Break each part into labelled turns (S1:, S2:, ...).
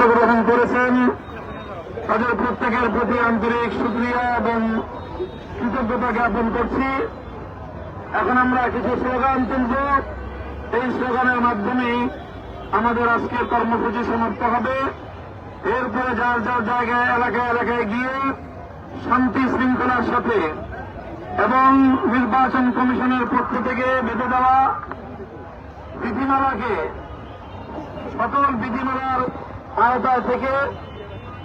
S1: অংশগ্রহণ করেছেন। তাদের প্রত্যেকের প্রতি আন্তরিক সুক্রিয়া এবং কৃতজ্ঞতা জ্ঞাপন করছি। এখন আমরা কিছু স্লোগান তুলব। এই স্লোগানের মাধ্যমেই আমাদের আজকের কর্মসূচি সমাপ্ত হবে। এরপরে যার যার জায়গায়, এলাকায় এলাকায় গিয়ে শান্তি শৃঙ্খলার সাথে এবং নির্বাচন কমিশনের পক্ষ থেকে বেঁধে দেওয়া বিধিমালাকে, সকল বিধিমালার আওতায় থেকে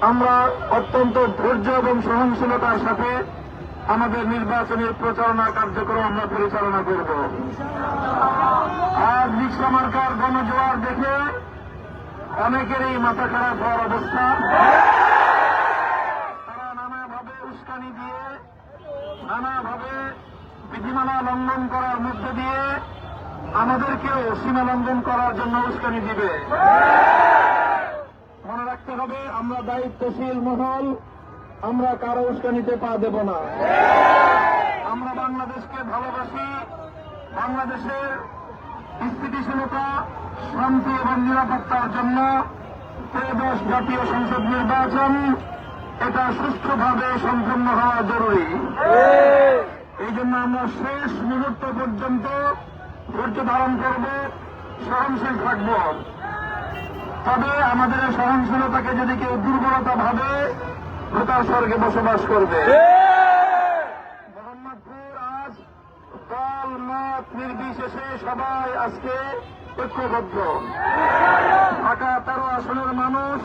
S1: আমরা অত্যন্ত ধৈর্য এবং সহনশীলতার সাথে আমাদের নির্বাচনের প্রচারণা কার্যক্রম আমরা পরিচালনা করব। আজ রিক্সা মার্কার গণজোয়ার দেখে অনেকেরই মাথা খারাপ হওয়ার অবস্থা। তারা নানাভাবে উস্কানি দিয়ে, নানাভাবে বিধিমালা লঙ্ঘন করার মধ্যে দিয়ে আমাদেরকেও সীমা লঙ্ঘন করার জন্য উস্কানি দিবে। হবে, আমরা দায়িত্বশীল মহল, আমরা কারও উস্কানিতে পা দেব না। আমরা বাংলাদেশকে ভালোবাসি, বাংলাদেশের স্থিতিশীলতা, শান্তি এবং নিরাপত্তার জন্য ত্রয়োদশ জাতীয় সংসদ নির্বাচন, এটা সুষ্ঠুভাবে সম্পন্ন হওয়া জরুরি। এই জন্য আমরা শেষ মুহূর্ত পর্যন্ত ধৈর্য ধারণ করব, সহনশীল থাকব। তবে আমাদের সহনশীলতাকে যদি কেউ দুর্বলতা ভাবে ভোটার স্বর্গে বসবাস করবে। মোহাম্মদপুর আজ দল মত নির্বিশেষে সবাই আজকে ঐক্যবদ্ধ। ঢাকা তেরো আসনের মানুষ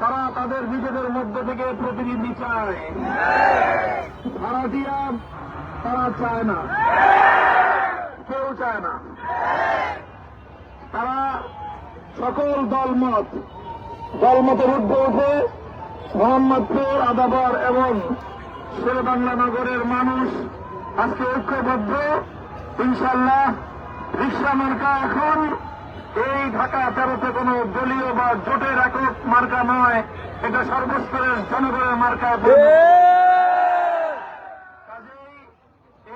S1: তারা তাদের নিজেদের মধ্য থেকে প্রতিনিধি চায়। ভাড়াটিয়া তারা চায় না। কেউ চায় না তারা সকল দলমত দলমতের উঠে মোহাম্মদপুর, আদাবর এবং শেরবাংলা নগরের মানুষ আজকে ঐক্যবদ্ধ। ইনশাল্লাহ রিক্সা মার্কা এখন। এই ঢাকা তেরোতে কোনো দলীয় বা জোটের একক মার্কা নয়, এটা সর্বস্তরের জনগণের মার্কা।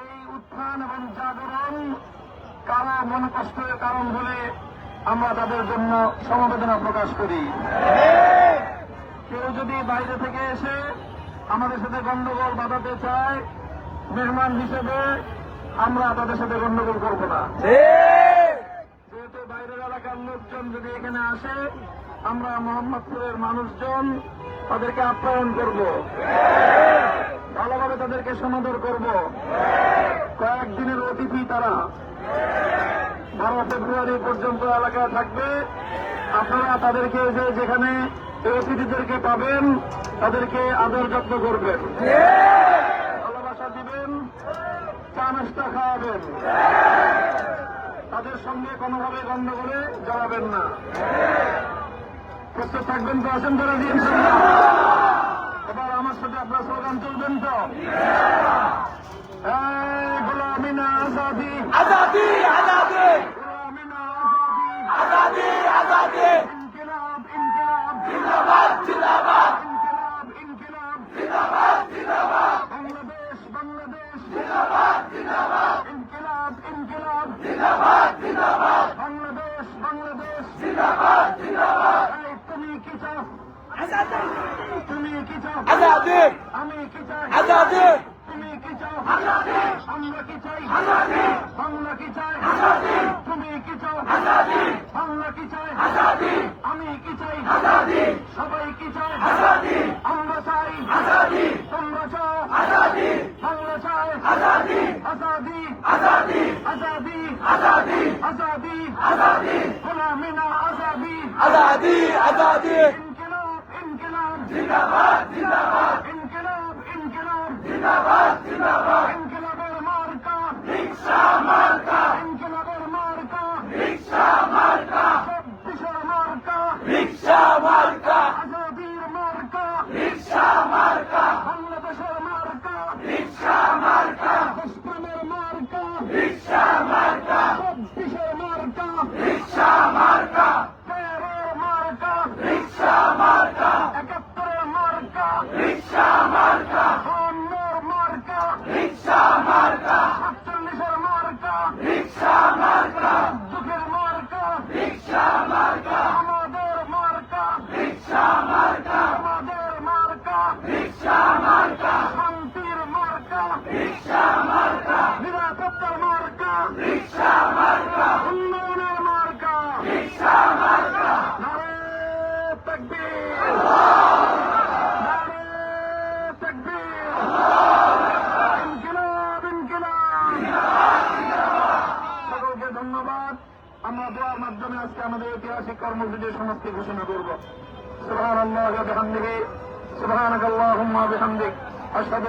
S1: এই উত্থান এবং জাগরণ কারও মন কষ্টের কারণ হলে আমরা তাদের জন্য সমবেদনা প্রকাশ করি। কেউ যদি বাইরে থেকে এসে আমাদের সাথে গন্ডগোল বাঁধাতে চায়, মেহমান হিসেবে আমরা তাদের সাথে গন্ডগোল করব না। যেহেতু বাইরের এলাকার লোকজন যদি এখানে আসে, আমরা মোহাম্মদপুরের মানুষজন তাদেরকে আপ্যায়ন করব। ভালোভাবে তাদেরকে সমাদর করব। কয়েকদিনের অতিথি তারা। বারো ফেব্রুয়ারি পর্যন্ত এলাকায় থাকবে। আপনারা তাদেরকে যে যেখানে অতিথিদেরকে পাবেন, তাদেরকে আদর যত্ন করবেন। ভালোবাসা দিবেন, চা নাস্তা খাওয়াবেন। তাদের সঙ্গে কোনোভাবে গন্ডগোলে জড়াবেন না। প্রস্তুত থাকবেন তো, আসেন তারা দিন এবার আমার সাথে আপনার স্লোগান চলবেন তো। গোলামিনা আজাদি আজাদি। আজাদের কি চাই
S2: আজাদের
S1: তুমি কি চাও
S2: আজাদের
S1: আমরা কি চাই আজাদের
S2: আমরা
S1: তুমি কি চাও আজাদের কি চাই কি চাই?
S2: আজাদি।
S1: সবাই কি চাই
S2: আজাদি।
S1: আমরা চাই।
S2: আজাদি।
S1: তোমরা চাও?
S2: আজাদি।
S1: বাংলা চাই।
S2: আজাদি।
S1: আজাদি।
S2: আজাদি।
S1: আজাদি।
S2: আজাদি।
S1: আজাদি।
S2: আজাদি।
S1: গোলামিনা আজাদি।
S2: আজাদি। আজাদি।
S1: ইনকিলাব ইনকিলাব।
S2: জিন্দাবাদ জিন্দাবাদ।
S1: ইনকিলাব ইনকিলাব। জিন্দাবাদ জিন্দাবাদ। দোয়ার মাধ্যমে আজকে আমাদের ঐতিহাসিক কর্মসূচির সমাপ্তি ঘোষণা করব। সুবহানাল্লাহি আল্লাহ বিহামদিহি। সুবহানাকাল্লাহুম্মা বিহামদিক। আশহাদু